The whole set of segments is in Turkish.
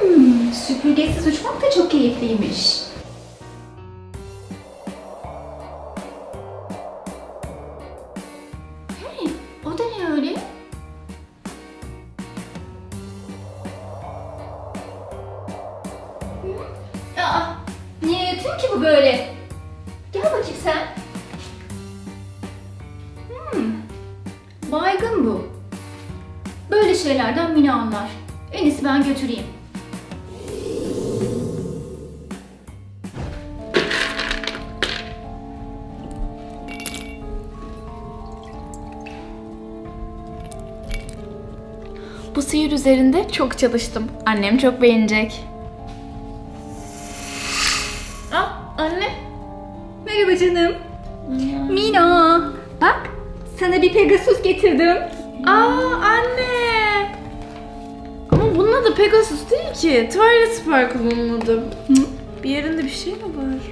Hmm, süpürgesiz uçmak da çok keyifliymiş. Böyle şeylerden Mine anlar. En iyisi ben götüreyim. Bu sihir üzerinde çok çalıştım. Annem çok beğenecek. Ah anne. Merhaba canım. Mina. Bak sana bir Pegasus getirdim. Aa anne. Adı Pegasus değil ki. Twilight Sparkle'ın adı. Bir yerinde bir şey mi var?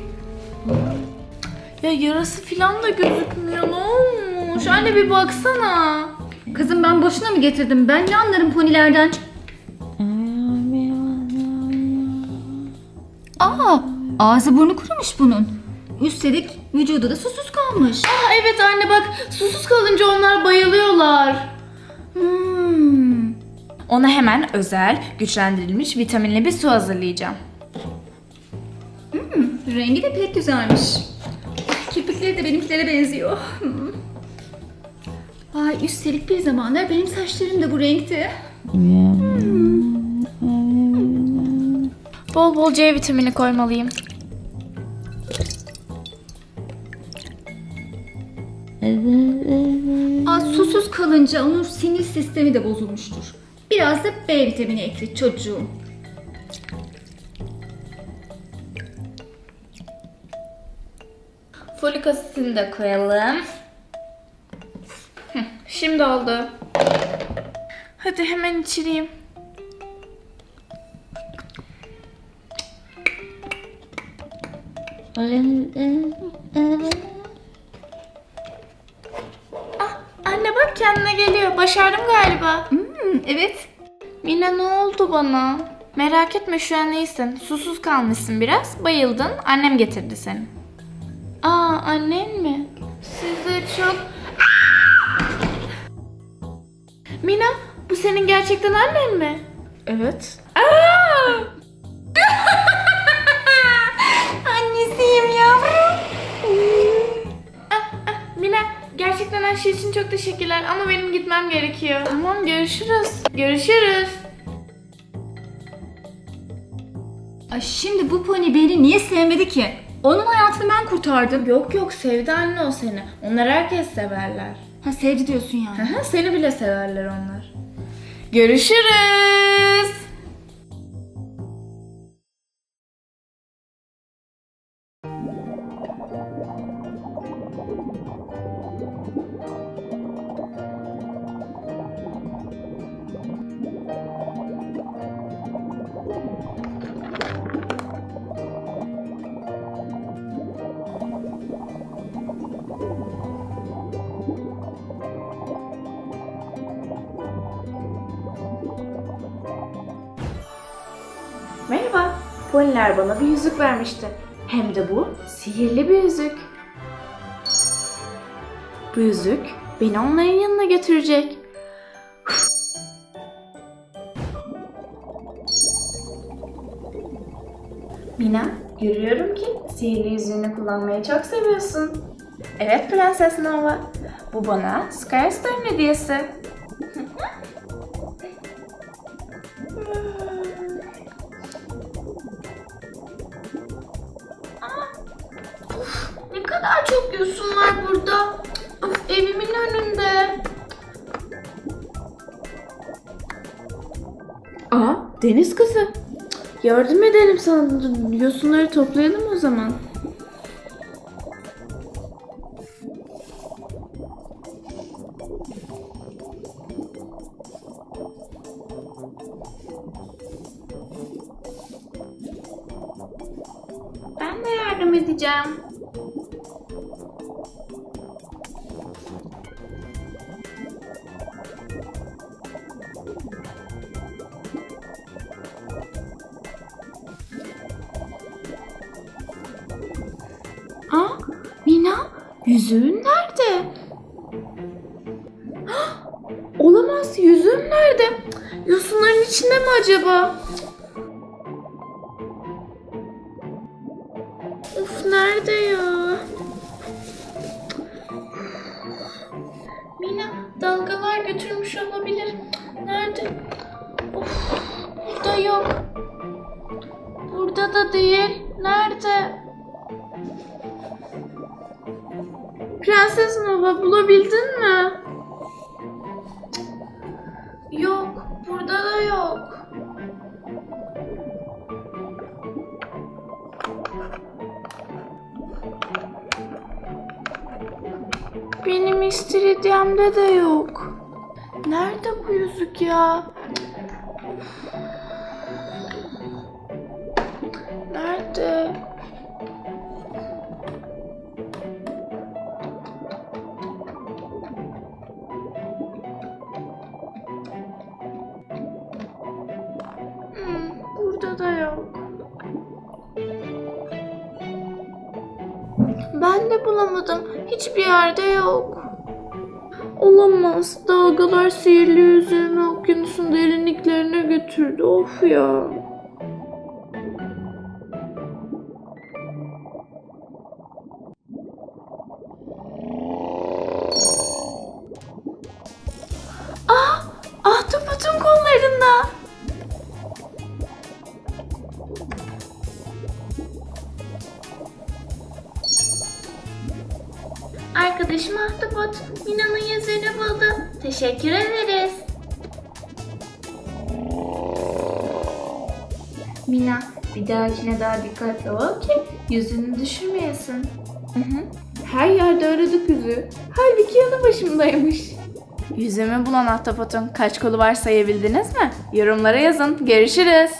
Ya yarası falan da gözükmüyor. Ne olmuş? Anne bir baksana. Kızım ben boşuna mı getirdim? Ben ne anlarım ponilerden? Aa, ağzı burnu kurumuş bunun. Üstelik vücudu da susuz kalmış. Aa evet anne bak susuz kalınca onlar bayılıyorlar. Hmm. Ona hemen özel, güçlendirilmiş vitaminli bir su hazırlayacağım. Rengi de pek güzelmiş. Kirpikleri de benimkilere benziyor. Hmm. Ay üstelik bir zamanlar benim saçlarım da bu renkti. Bol bol C vitamini koymalıyım. Aa, susuz kalınca onun sinir sistemi de bozulmuştur. Biraz da B vitamini ekle çocuğum. Folik asitini de koyalım. Şimdi oldu. Hadi hemen içireyim. Ah, anne bak kendine geliyor. Başardım galiba. Evet. Mina ne oldu bana? Merak etme şu an iyisin. Susuz kalmışsın biraz. Bayıldın. Annem getirdi seni. Aa annen mi? Siz de çok... Mina bu senin gerçekten annen mi? Evet. Aa! Gerçekten her şey için çok teşekkürler ama benim gitmem gerekiyor. Tamam görüşürüz. Görüşürüz. Ay şimdi bu pony beni niye sevmedi ki? Onun hayatını ben kurtardım. Yok yok sevdi anne o seni. Onlar herkes severler. Ha sevdi diyorsun yani. Aha, seni bile severler onlar. Görüşürüz. Poliler bana bir yüzük vermişti. Hem de bu sihirli bir yüzük. Bu yüzük beni onların yanına götürecek. Mina, görüyorum ki sihirli yüzüğünü kullanmayı çok seviyorsun. Evet Prenses Nova. Bu bana Skystar'ın hediyesi. Kadar çok yosun var burada. Of, evimin önünde. Aa, deniz kızı. Yardım edelim sana. Yosunları toplayalım o zaman. Ben de yardım edeceğim. Olamaz. Yüzüğüm nerede? Yosunların içinde mi acaba? Of nerede ya? Mina dalgalar götürmüş olabilir. Nerede? Of burada yok. Burada da değil. Nerede? Prenses Nova bulabildin mi? Yok. Burada da yok. Benim istiridyemde de yok. Nerede bu yüzük ya? Burada da yok. Ben de bulamadım. Hiçbir yerde yok. Olamaz. Dalgalar sihirli yüzüğümü okyanusun derinliklerine götürdü. Of ya. Arkadaşım Ahtapot, Mina'nın yüzüğünü buldu. Teşekkür ederiz. Mina, bir dahakine daha dikkatli ol ki yüzünü düşürmeyesin. Her yerde aradık yüzüğü. Halbuki yanı başımdaymış. Yüzümü bulan ahtapotun kaç kolu var sayabildiniz mi? Yorumlara yazın. Görüşürüz.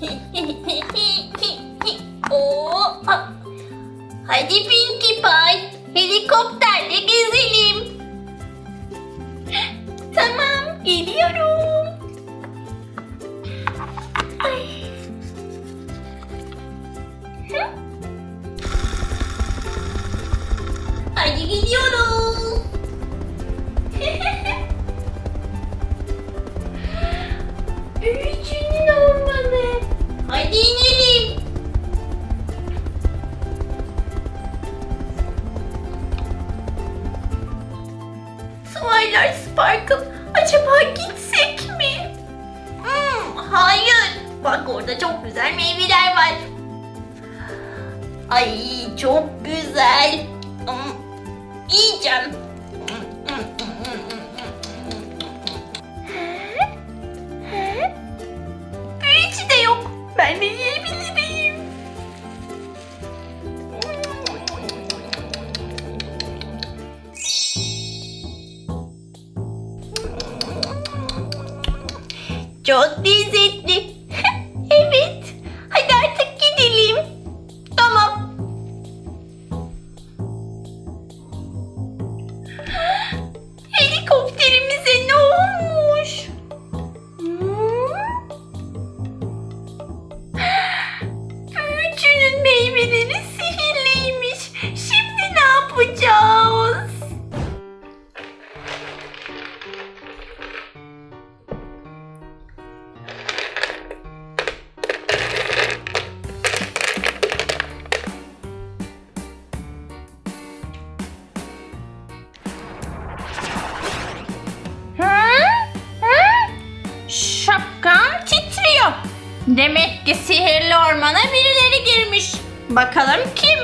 Oo, ah. Hadi Pinkie Pie, helikopterle gezelim. Tamam, geliyorum. Ay. Hadi gidiyorum. Çok lezzetli. Bakalım kim?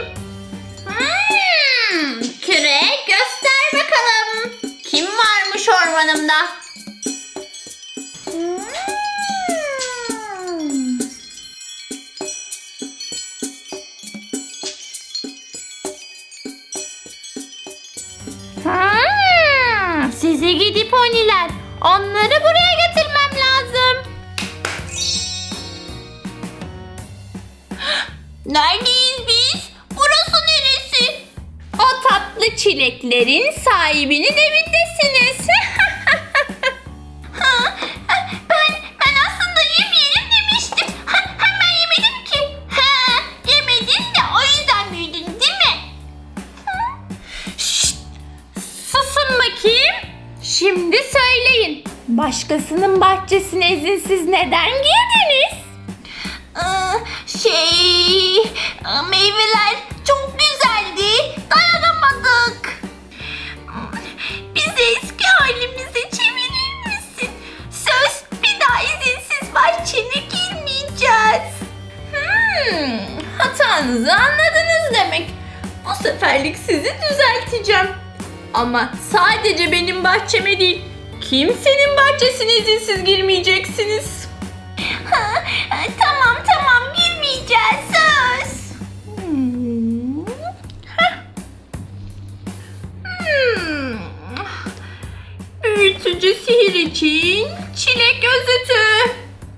Hmm, küre göster bakalım. Kim varmış ormanımda? Hmm. Hmm, size gidip poniler. Onları buraya getirmem lazım. Neredeyiz çileklerin sahibinin evindesiniz. ha, ben aslında yemeyelim demiştim. Hemen yemedim ki. Yemedin de o yüzden büyüdün değil mi? Ha? Susun bakayım. Şimdi söyleyin. Başkasının bahçesine izinsiz neden girdiniz? Ee, şey, meyveler seferlik sizi düzelteceğim. Ama sadece benim bahçeme değil, kimsenin bahçesine izinsiz girmeyeceksiniz. tamam tamam girmeyeceğiz söz. Hmm. Hmm. Büyütücü sihir için çilek özütü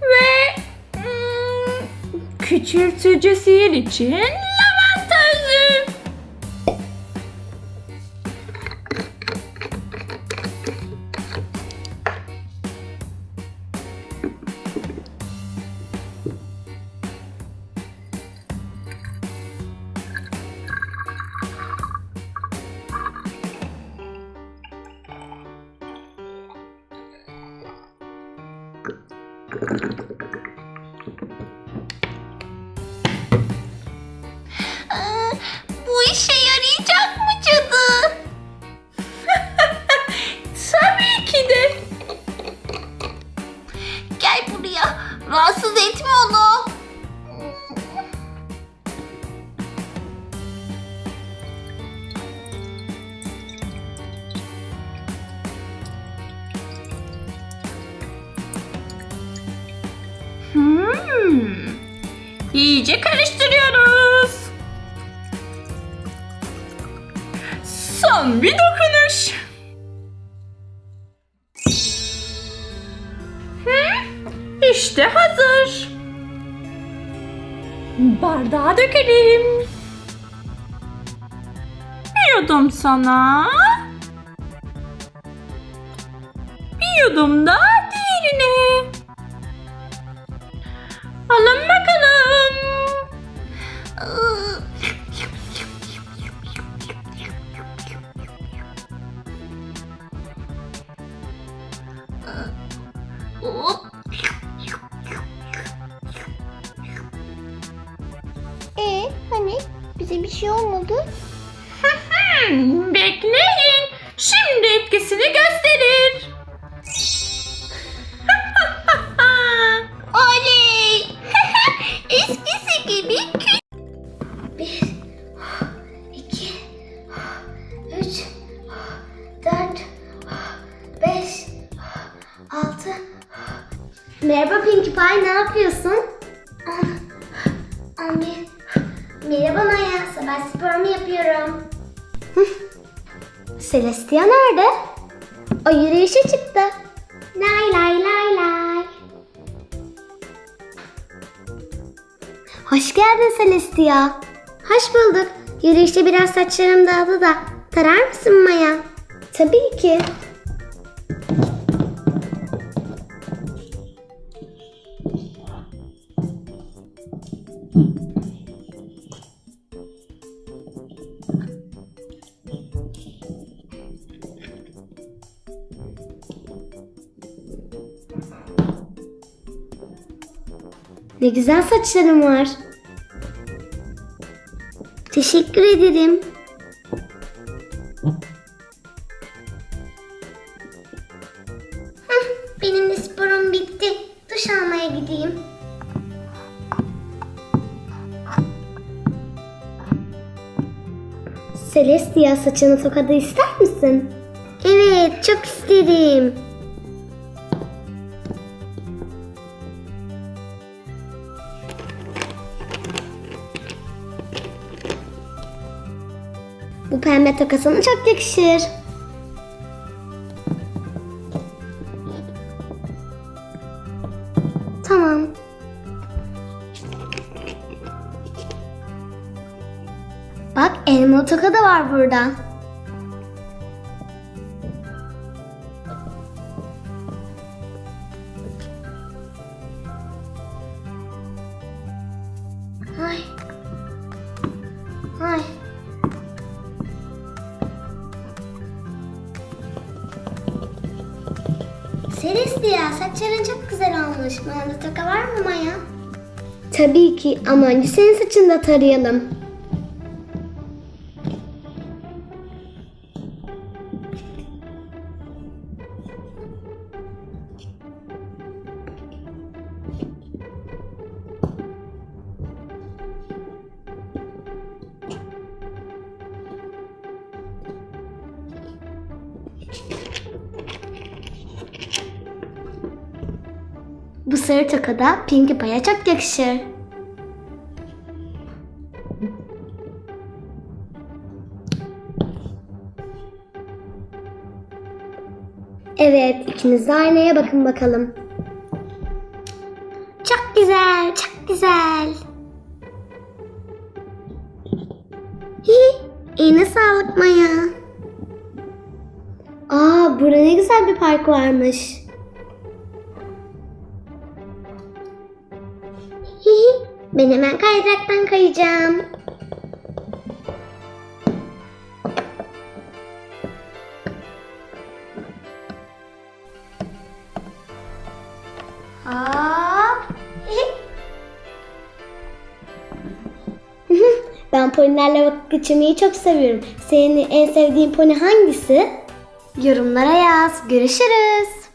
ve hmm, küçültücü sihir için Bu işe yarayacak mı cadı? Tabii ki de. Gel buraya. Rahatsız etme onu. Hmm. İyice karıştırıyoruz. Son bir dokunuş. Hı? İşte hazır. Bardağa dökelim. Bir yudum sana. Bir yudum da Celestia nerede? O yürüyüşe çıktı. Lay lay lay lay. Hoş geldin Celestia. Hoş bulduk. Yürüyüşte biraz saçlarım dağıldı da. Tarar mısın Maya? Tabii ki. Ne güzel saçlarım var. Teşekkür ederim. Benim de sporum bitti. Duş almaya gideyim. Celestia saçını tokadı ister misin? Evet, çok isterim. Pembe toka çok yakışır. Tamam. Bak elmalı toka da var burada. Celestia saçların çok güzel olmuş. Bana da toka var mı Maya? Tabii ki ama önce senin saçını da tarayalım. Bu sarı toka da Pinkie Pie'ye çok yakışır. Evet, ikiniz de aynaya bakın bakalım. Çok güzel, çok güzel. Hihi, eline sağlık Maya. Aa, burada ne güzel bir park varmış. Ben hemen kaydıraktan kayacağım. Hop. ben ponilerle vakit geçirmeyi çok seviyorum. Senin en sevdiğin pony hangisi? Yorumlara yaz. Görüşürüz.